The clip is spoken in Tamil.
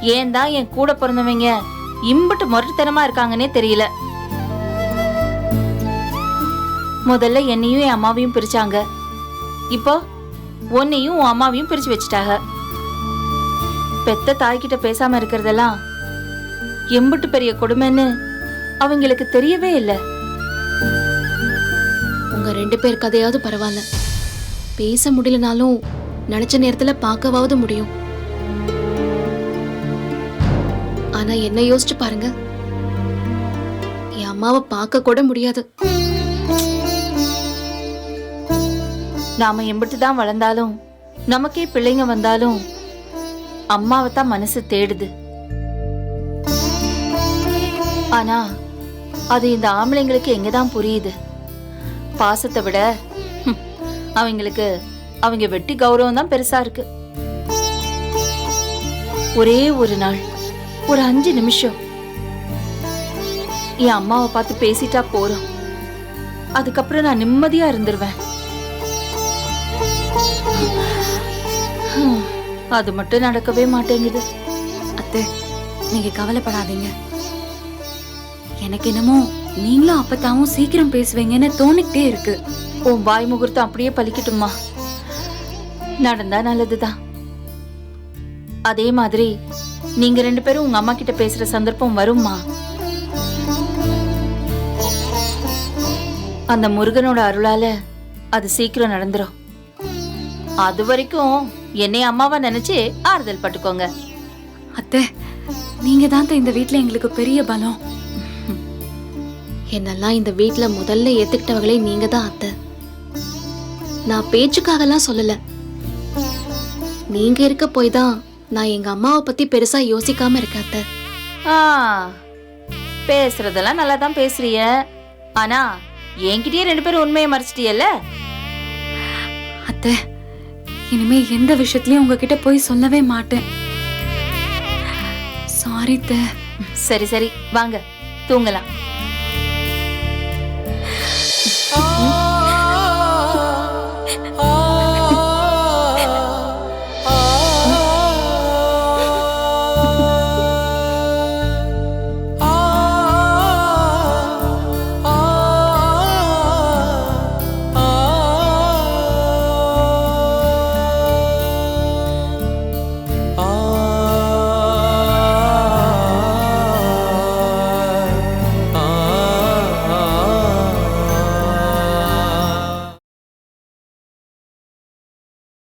ஏன் தான் என் கூட பிறந்தவங்க இம்புட்டு முரட்டுத்தனமா இருக்காங்கன்னே தெரியல. முதல்ல என்னையும் என் அம்மாவையும் பிரிச்சாங்க. இப்போ உன்னையும் உன் அம்மாவையும் பிரிச்சு வச்சுட்டாங்க. பெத்த தாய்கிட்ட பேசாம இருக்கிறதெல்லாம் எம்புட்டு பெரிய கொடுமைன்னு அவங்களுக்கு தெரியவே இல்லை. உங்க ரெண்டு பேர் கதையாவது பரவாயில்ல. பேச முடியலனாலும் நினைச்ச நேரத்துல பார்க்கவாவது முடியும். ஆனா என்ன யோசிச்சு பாருங்க. என் அம்மாவை பார்க்க கூட முடியாது. நாம எம்பிட்டு தான் வளர்ந்தாலும் நமக்கே பிள்ளைங்க வந்தாலும் அம்மாவை தான் மனசு தேடுது. ஆனா அது இந்த ஆம்பளைங்களுக்கு எங்கதான் புரியுது? பாசத்தை விட அவங்களுக்கு அவங்க வெட்டி கௌரவம் தான் பெருசா இருக்கு. ஒரே ஒரு நாள். ஒரு அஞ்சு நிமிஷம். என் அம்மாவை பார்த்து பேசிட்டா போறோம் அதுக்கப்புறம் நான் நிம்மதியா இருந்துருவேன். அது மட்டும் நடக்கவே மாட்டேங்குது. அத்தை நீங்க கவலைப்படாதீங்க. எனக்கு என்னமோ நீங்களும் அப்பத்தாவும் சீக்கிரம் பேசுவீங்கன்னு தோணிக்கிட்டே இருக்கு. உன் வாய் முகூர்த்தம் அப்படியே பலிக்கட்டுமா நடந்தா நல்லதுதான். அதே மாதிரி நீங்க ரெண்டு பேரும் உங்க அம்மா கிட்ட பேசுற சந்தர்ப்பம் வரும்மா? அந்த முருகனோட அருளால அது சீக்கிரம் நடந்துரும். அது வரைக்கும் என்னை அம்மாவா நினைச்சு ஆறுதல் பட்டுக்கோங்க. அத்தை நீங்க தான் இந்த வீட்ல எங்களுக்கு பெரிய பலம். என்னெல்லாம் இந்த வீட்ல முதல்ல ஏத்துக்கிட்டவங்களே நீங்க தான் அத்தை. நான் பேச்சுக்காகலாம் சொல்லல. நீங்க இருக்க போய் தான் நான் எங்க அம்மாவை பத்தி பெருசா யோசிக்காம இருக்கேன் அத்தை. ஆ பேசுறதெல்லாம் நல்லா தான் பேசுறிய. ஆனா என்கிட்டயே ரெண்டு பேரும் உண்மையை மறைச்சிட்டியல்ல? அத்தை இனிமே எந்த விஷயத்துலயும் உங்ககிட்ட போய் சொல்லவே மாட்டேன். சாரி அத்தை. சரி சரி வாங்க தூங்கலாம்.